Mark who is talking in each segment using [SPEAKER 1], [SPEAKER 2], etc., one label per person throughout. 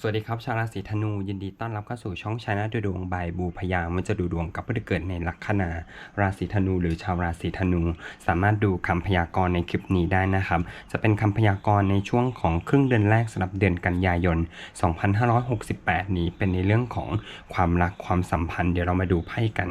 [SPEAKER 1] สวัสดีครับ ชาวราศีธนูยินดีต้อนรับเข้าสู่ช่องชนลดูดวงบายบูพยามันจะดูดวงกับผู้ที่เกิดในลัคนา ราศีธนูหรือชาวราศีธนู สามารถดูคำพยากรณ์ในคลิปนี้ได้นะครับ จะเป็นคำพยากรณ์ในช่วงของครึ่งเดือนแรกสำหรับเดือนกันยายน 2568 นี้เป็นในเรื่องของความรักความสัมพันธ์เดี๋ยวเรามาดูไพ่กัน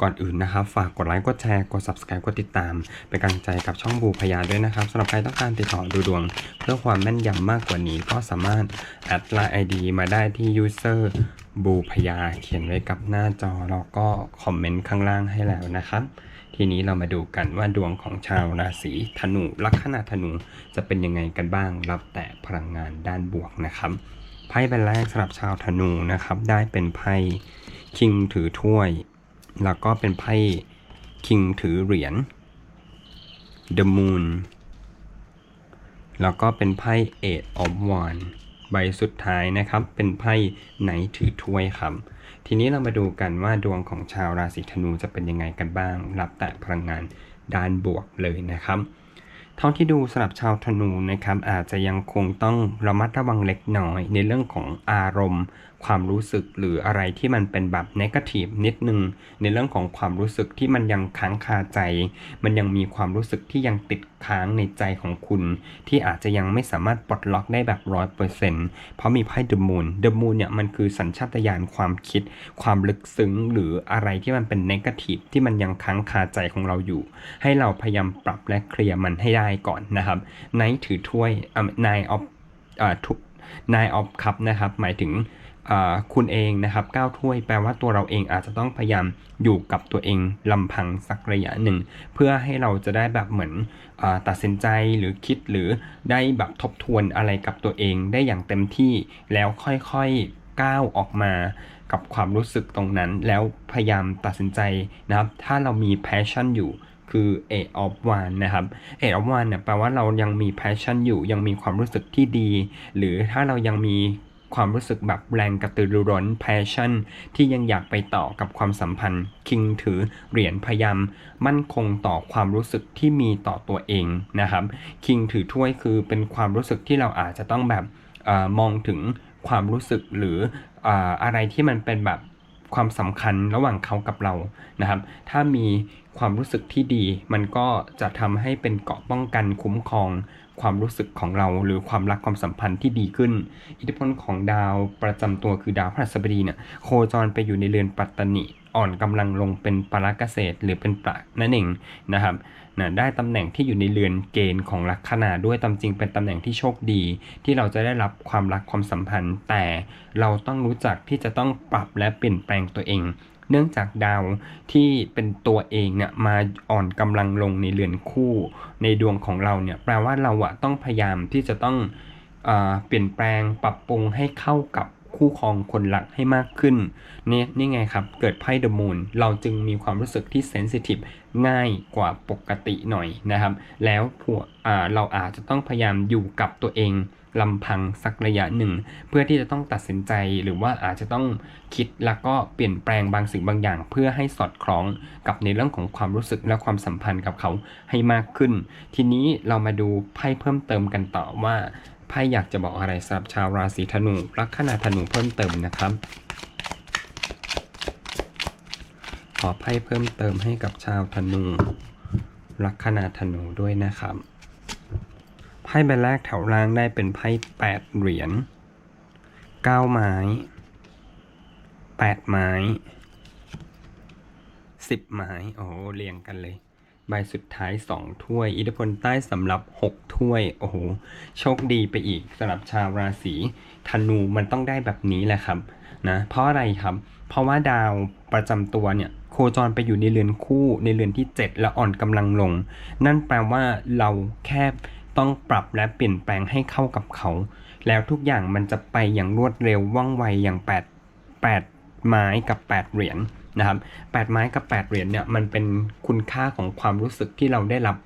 [SPEAKER 1] ก่อนอื่นนะครับ ฝากกดไลค์ กดแชร์ กด subscribe กดติดตาม เป็นกำลังใจกับช่องบูพยาด้วยนะครับสำหรับใครต้องการติดต่อดูดวง เพื่อความแม่นยำมากกว่านี้ก็สามารถแอดไลน์ ID มาได้ที่ user บูพยาเขียนไว้กับหน้าจอแล้วก็คอมเมนต์ข้างล่างให้แล้วนะครับทีนี้เรามาดูกันว่าดวงของชาวราศีธนูลัคนาธนูจะเป็นยังไงกันบ้าง รับแต่พลังงานด้านบวกนะครับไพ่ใบแรกสำหรับชาวธนูนะครับ ได้เป็นไพ่คิงถือถ้วย แล้วก็เป็นไพ่คิงถือเหรียญ The Moon แล้วก็เป็นไพ่ Eight of Wands ใบสุดท้ายนะครับ เป็นไพ่ไหนถือถ้วยครับ ทีนี้เรามาดูกันว่าดวงของชาวราศีธนูจะเป็นยังไงกันบ้าง รับแต่พลังงานด้านบวกเลยนะครับ เท่าที่ดูสำหรับชาวธนูนะครับ อาจจะยังคงต้องระมัดระวังเล็กน้อยในเรื่องของอารมณ์ ความรู้สึกหรืออะไรที่มันเป็นแบบนกาทีฟนิดนึง ในเรื่องของความรู้สึกที่มันยังค้างคาใจ มันยังมีความรู้สึกที่ยังติดค้างในใจของคุณ ที่อาจจะยังไม่สามารถปลดล็อกได้แบบร้อยเปอร์เซ็นต์เพราะมีไพ่เดอะมูนเดอะมูนเนี่ยมันคือสัญชาตญาณความคิด ความลึกซึ้งหรืออะไรที่มันเป็นนกาทีฟที่มันยังค้างคาใจของเราอยู่ ให้เราพยายามปรับและเคลียร์มันให้ได้ก่อนนะครับไนท์ถือถ้วยนายออฟทุกนายออฟคัพนะครับหมายถึง คุณเองนะครับก้าวถ้วยแปลว่าตัวเราเองอาจจะต้องพยายามอยู่กับตัวเองลำพังสักระยะหนึ่ง เพื่อให้เราจะได้แบบเหมือนอตัดสินใจหรือคิดหรือได้แบบทบทวนอะไรกับตัวเองได้อย่างเต็มที่แล้วค่อยๆก้าวออกมากับความรู้สึกตรงนั้น แล้วพยายามตัดสินใจนะครับ ถ้าเรามี passion อยู่คือ A of One นะครับ A of One เนี่ยแปลว่าเรายังมี passion อยู่ยังมีความรู้สึกที่ดี หรือถ้าเรายังมี ความรู้สึกแบบแรงกระตือรือร้น passion ที่ยังอยากไปต่อกับความสัมพันธ์ King ถือเหรียญพยายามมั่นคงต่อความรู้สึกที่มีต่อตัวเองนะครับ King ถือถ้วยคือเป็นความรู้สึกที่เราอาจจะต้องแบบอมองถึงความรู้สึกหรือออะไรที่มันเป็นแบบความสำคัญระหว่างเขากับเรานะครับ ถ้ามีความรู้สึกที่ดี มันก็จะทำให้เป็นเกราะป้องกันคุ้มครอง ความรู้สึกของเราหรือความรักความสัมพันธ์ที่ดีขึ้น อิทธิพลของดาวประจำตัวคือดาวพฤหัสบดีเนี่ยโคจรไปอยู่ในเรือนปัตตนิอ่อนกำลังลงเป็นปราเกษตรหรือเป็นประนั่นเองนะครับนะได้ตำแหน่งที่อยู่ในเรือนเกณฑ์ของลัคนาด้วยตามจริงเป็นตำแหน่งที่โชคดี ที่เราจะได้รับความรักความสัมพันธ์ แต่เราต้องรู้จักที่จะต้องปรับและเปลี่ยนแปลงตัวเอง เนื่องจากดาวที่เป็นตัวเองเนี่ยมาอ่อนกำลังลงในเรือนคู่ ในดวงของเราเนี่ยแปลว่าเราอะต้องพยายามที่จะต้องเอเปลี่ยนแปลงปรับปรุงให้เข้ากับคู่ครองคนหลักให้มากขึ้นนี่นี่ไงครับ เกิดไพ่เดอะมูนเราจึงมีความรู้สึกที่เซนซิทีฟง่ายกว่าปกติหน่อยนะครับ แล้วพวเราอาจจะต้องพยายามอยู่กับตัวเอง ลำพังสักระยะหนึ่ง เพื่อที่จะต้องตัดสินใจหรือว่าอาจจะต้องคิดแล้วก็เปลี่ยนแปลงบางสิ่งบางอย่าง เพื่อให้สอดคล้องกับในเรื่องของความรู้สึกและความสัมพันธ์กับเขาให้มากขึ้น ทีนี้เรามาดูไพ่เพิ่มเติมกันต่อว่าไพ่อยากจะบอกอะไรสำหรับชาวราศีธนูลัคนาธนูเพิ่มเติมนะครับ ขอไพ่เพิ่มเติมให้กับชาวธนูลัคนาธนูด้วยนะครับ ไพ่ใบแรกแถวล่างได้เป็นไพ่แปดเหรียญเก้าไม้แปดไม้สิบไม้โอ้โหเรียงกันเลยใบสุดท้ายสองถ้วย อิทธิพลใต้สำหรับหกถ้วย โอ้โห โชคดีไปอีกสำหรับชาวราศีธนูมันต้องได้แบบนี้แหละครับนะเพราะอะไรครับ เพราะว่าดาวประจำตัวเนี่ยโคจรไปอยู่ในเรือนคู่ในเรือนที่ 7 และอ่อนกำลังลง นั่นแปลว่าเราแค่ ต้องปรับและเปลี่ยนแปลงให้เข้ากับเขา แล้วทุกอย่างมันจะไปอย่างรวดเร็วว่องไวอย่าง8 8ไม้กับ 8 เหรียญนะครับ8ไม้กับ 8 เหรียญเนี่ยมันเป็นคุณค่าของความรู้สึกที่เราได้รับ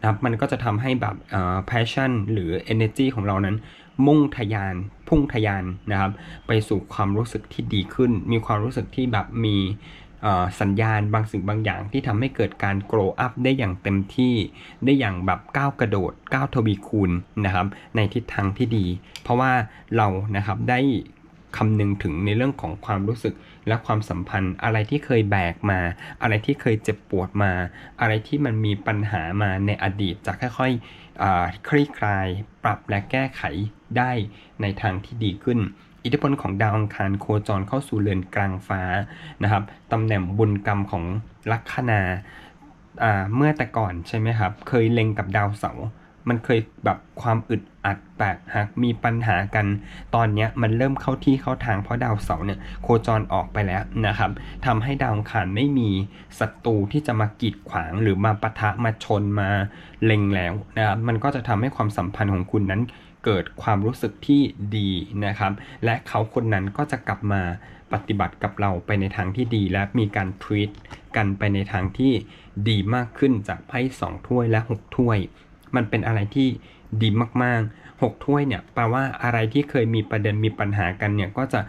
[SPEAKER 1] นะครับมันก็จะทำให้แบบเอ่อ passion หรือ energy ของเรานั้น มุ่งทะยานพุ่งทะยานนะครับ ไปสู่ความรู้สึกที่ดีขึ้น มีความรู้สึกที่แบบมี สัญญาณบางสิ่งบางอย่างที่ทำให้เกิดการ grow up ได้อย่างเต็มที่ได้อย่างแบบก้าวกระโดดก้าวทวีคูณนะครับในทิศทางที่ดี เพราะว่าเรานะครับได้คำนึงถึงในเรื่องของความรู้สึกและความสัมพันธ์ อะไรที่เคยแบกมา อะไรที่เคยเจ็บปวดมา อะไรที่มันมีปัญหามาในอดีตจะค่อยๆคลี่คลาย ปรับและแก้ไขได้ในทางที่ดีขึ้น อิทธิพลของดาวอังคารโคจรเข้าสู่เรือนกลางฟ้านะครับตำแหน่งบุญกรรมของลัคนาเมื่อแต่ก่อนใช่ไหมครับ เคยเล็งกับดาวเสาร์มันเคยแบบความอึดอัดแตกหักมีปัญหากัน ตอนนี้มันเริ่มเข้าที่เข้าทางเพราะดาวเสาร์เนี่ยโคจรออกไปแล้วนะครับทำให้ดาวอังคารไม่มีศัตรูที่จะมากีดขวางหรือมาปะทะมาชนมาเล็งแล้วนะครับมันก็จะทำให้ความสัมพันธ์ของคุณนั้น เกิดความรู้สึกที่ดีนะครับ และเขาคนนั้นก็จะกลับมาปฏิบัติกับเราไปในทางที่ดี และมีการทวีตกันไปในทางที่ดีมากขึ้นจากไพ่สองถ้วยและหกถ้วย มันเป็นอะไรที่ดีมากๆหกถ้วยเนี่ยแปลว่าอะไรที่เคยมีประเด็นมีปัญหากันเนี่ยก็จะ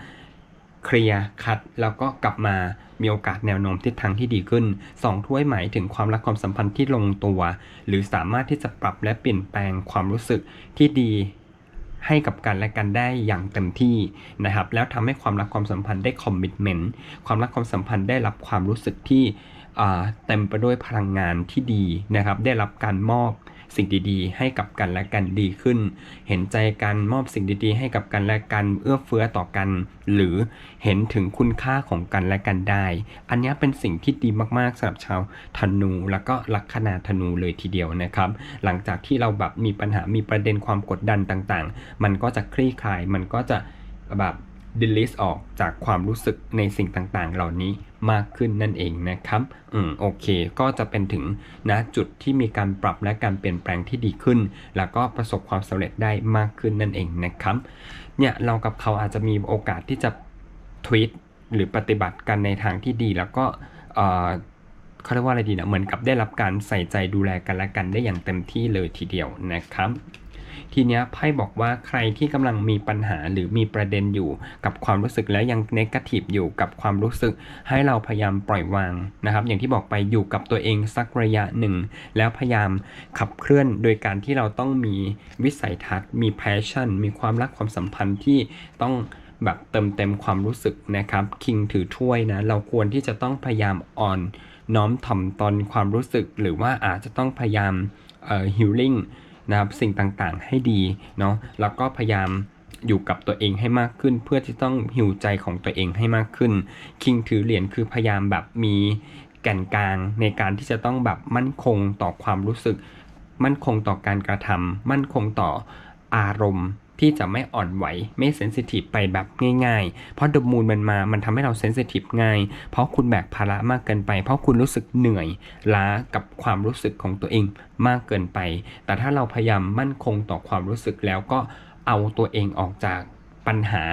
[SPEAKER 1] เคลียร์คัดแล้วก็กลับมามีโอกาสแนวโน้มทิศทางที่ดีขึ้นสองถ้วยหมายถึงความรักความสัมพันธ์ที่ลงตัว หรือสามารถที่จะปรับและเปลี่ยนแปลงความรู้สึกที่ดี ให้กับกันและกันได้อย่างเต็มที่นะครับ แล้วทำให้ความรักความสัมพันธ์ได้คอมมิชเมนต์ความรักความสัมพันธ์ได้รับความรู้สึกที่เต็มไปด้วยพลังงานที่ดีนะครับ ได้รับการมอบ สิ่งดีๆ ให้กับกันและกันดีขึ้น เห็นใจกันมอบสิ่งดีๆ ให้กับกันและกันเอื้อเฟื้อต่อกัน หรือเห็นถึงคุณค่าของกันและกันได้ อันนี้เป็นสิ่งที่ดีมากๆสำหรับชาวธนูแล้วก็ลัคนาธนูเลยทีเดียวนะครับ หลังจากที่เราแบบมีปัญหามีประเด็นความกดดันต่างๆ มันก็จะคลี่คลายมันก็จะแบบ delete ออกจากความรู้สึกในสิ่งต่างๆ เหล่านี้มากขึ้นนั่นเองนะครับ อืม โอเค ก็จะเป็นถึงนะจุดที่มีการปรับและการเปลี่ยนแปลงที่ดีขึ้น แล้วก็ประสบความสำเร็จได้มากขึ้นนั่นเองนะครับ เนี่ยเรากับเขาอาจจะมีโอกาสที่จะทวีตหรือปฏิบัติกันในทางที่ดี แล้วก็เอ่อเขาเรียกว่าอะไรดีนะเหมือนกับได้รับการใส่ใจดูแลกันและกันได้อย่างเต็มที่เลยทีเดียวนะครับ ทีเนี้ยไพ่บอกว่าใครที่กำลังมีปัญหาหรือมีประเด็นอยู่กับความรู้สึกและยังเนกาทีฟอยู่กับความรู้สึก ให้เราพยายามปล่อยวางนะครับ อย่างที่บอกไปอยู่กับตัวเองสักระยะหนึ่ง แล้วพยายามขับเคลื่อนโดยการที่เราต้องมีวิสัยทัศน์ มี passion มีความรักความสัมพันธ์ที่ต้องแบบเติมเต็มความรู้สึกนะครับ คิงถือถ้วยนะ เราควรที่จะต้องพยายามอ่อนน้อมถ่อมตนความรู้สึก หรือว่าอาจจะต้องพยายามเอ่อ healing นะครับสิ่งต่างๆ ให้ดีเนาะแล้วก็พยายามอยู่กับตัวเองให้มากขึ้น เพื่อที่ต้องหิวใจของตัวเองให้มากขึ้น คิงถือเหรียญคือพยายามแบบมีแก่นกลางในการที่จะต้องแบบมั่นคงต่อความรู้สึก มั่นคงต่อการกระทำมั่นคงต่ออารมณ์ ที่จะไม่อ่อนไหวไม่เซนซิทีฟไปแบบง่ายๆ เพราะดมูลมันมา มันทำให้เราเซนซิทีฟง่าย เพราะคุณแบกภาระมากเกินไป เพราะคุณรู้สึกเหนื่อยล้ากับความรู้สึกของตัวเองมากเกินไป แต่ถ้าเราพยายามมั่นคงต่อความรู้สึกแล้วก็เอาตัวเองออกจากปัญหา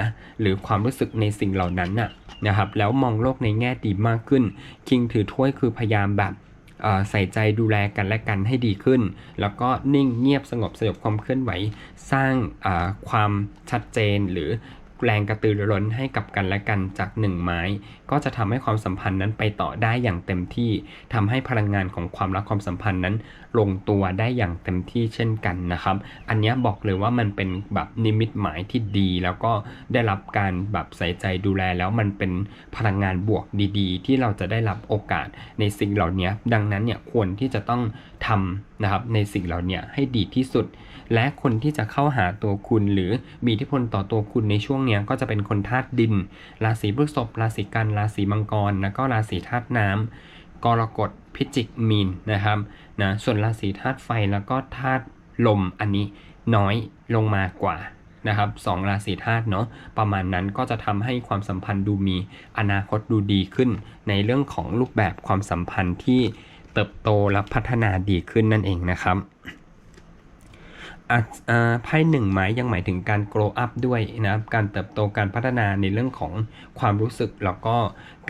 [SPEAKER 1] หรือความรู้สึกในสิ่งเหล่านั้นน่ะนะครับ แล้วมองโลกในแง่ดีมากขึ้น คิงถือถ้วยคือพยายามแบบ ใส่ใจดูแลกันและกันให้ดีขึ้น แล้วก็นิ่งเงียบสงบสยบความเคลื่อนไหว สร้างความชัดเจนหรือ แรงกระตือรือร้นให้กับกันและกันจากหนึ่งไม้ ก็จะทำให้ความสัมพันธ์นั้นไปต่อได้อย่างเต็มที่ทำให้พลังงานของความรักความสัมพันธ์นั้น ลงตัวได้อย่างเต็มที่เช่นกันนะครับ อันนี้บอกเลยว่ามันเป็นแบบนิมิตหมายที่ดี แล้วก็ได้รับการแบบใส่ใจดูแลแล้วมันเป็นพลังงานบวกดี ๆ ที่เราจะได้รับโอกาสในสิ่งเหล่านี้ดังนั้นเนี่ยควรที่จะต้องทำนะครับในสิ่งเหล่านี้ให้ดีที่สุด และคนที่จะเข้าหาตัวคุณหรือมีอิทธิพลต่อตัวคุณในช่วงเนี้ยก็จะเป็นคนธาตุดิน ราศีพฤษภราศีกัน ราศีมังกร แล้วก็ราศีธาตุน้ำกรกฎพิจิกมีนนะครับนะส่วนราศีธาตุไฟแล้วก็ธาตุลมอันนี้น้อยลงมากว่านะครับสองราศีธาตุเนาะประมาณนั้นก็จะทำให้ความสัมพันธ์ดูมีอนาคตดูดีขึ้น ในเรื่องของรูปแบบความสัมพันธ์ที่เติบโตและพัฒนาดีขึ้นนั่นเองนะครับ ไพ่หนึ่งไม้ยังหมายถึงการ grow up ด้วยนะครับการเติบโตการพัฒนาในเรื่องของความรู้สึกแล้วก็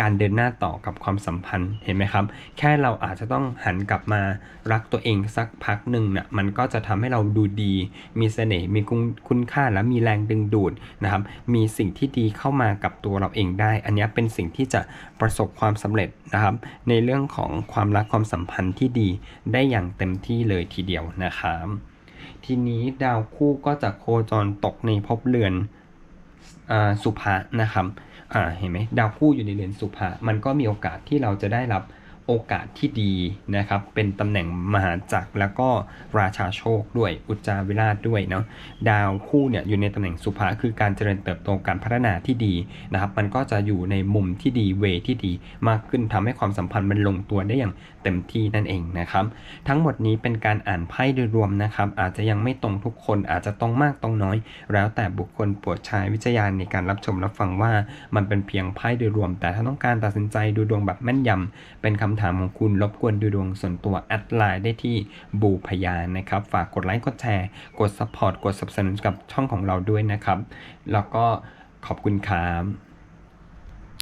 [SPEAKER 1] การเดินหน้าต่อกับความสัมพันธ์เห็นไหมครับ แค่เราอาจจะต้องหันกลับมารักตัวเองสักพักหนึ่งน่ะมันก็จะทำให้เราดูดี มีเสน่ห์มีคุณค่าและมีแรงดึงดูดนะครับมีสิ่งที่ดีเข้ามากับตัวเราเองได้ อันนี้เป็นสิ่งที่จะประสบความสำเร็จนะครับ ในเรื่องของความรักความสัมพันธ์ที่ดีได้อย่างเต็มที่เลยทีเดียวนะครับ ทีนี้ดาวคู่ก็จะโคจรตกในภพเรือนอสุภะนะครับเห็นไหมดาวคู่อยู่ในเรือนสุภะมันก็มีโอกาสที่เราจะได้รับ โอกาสที่ดีนะครับ เป็นตำแหน่งมหาจักรแล้วก็ราชาโชคด้วยอุจจาวิราชด้วยเนาะดาวคู่เนี่ยอยู่ในตำแหน่งสุภะคือการเจริญเติบโตการพัฒนาที่ดีนะครับ มันก็จะอยู่ในมุมที่ดีเวที่ดี มากขึ้นทำให้ความสัมพันธ์มันลงตัวได้อย่างเต็มที่นั่นเองนะครับ ทั้งหมดนี้เป็นการอ่านไพ่โดยรวมนะครับ อาจจะยังไม่ตรงทุกคนอาจจะตรงมากตรงน้อย แล้วแต่บุคคลโปรดใช้วิจารณญาณในการรับชมรับฟังว่า มันเป็นเพียงไพ่โดยรวม แต่ถ้าต้องการตัดสินใจดูดวงแบบแม่นยำเป็นคำถามของคุณรบกวนดูดวงส่วนตัวแอดไลน์ได้ที่บูพยานนะครับ ฝากกดไลค์กดแชร์กดซัพพอร์ตกดสนับสนุนกับช่องของเราด้วยนะครับ แล้วก็ขอบคุณครับ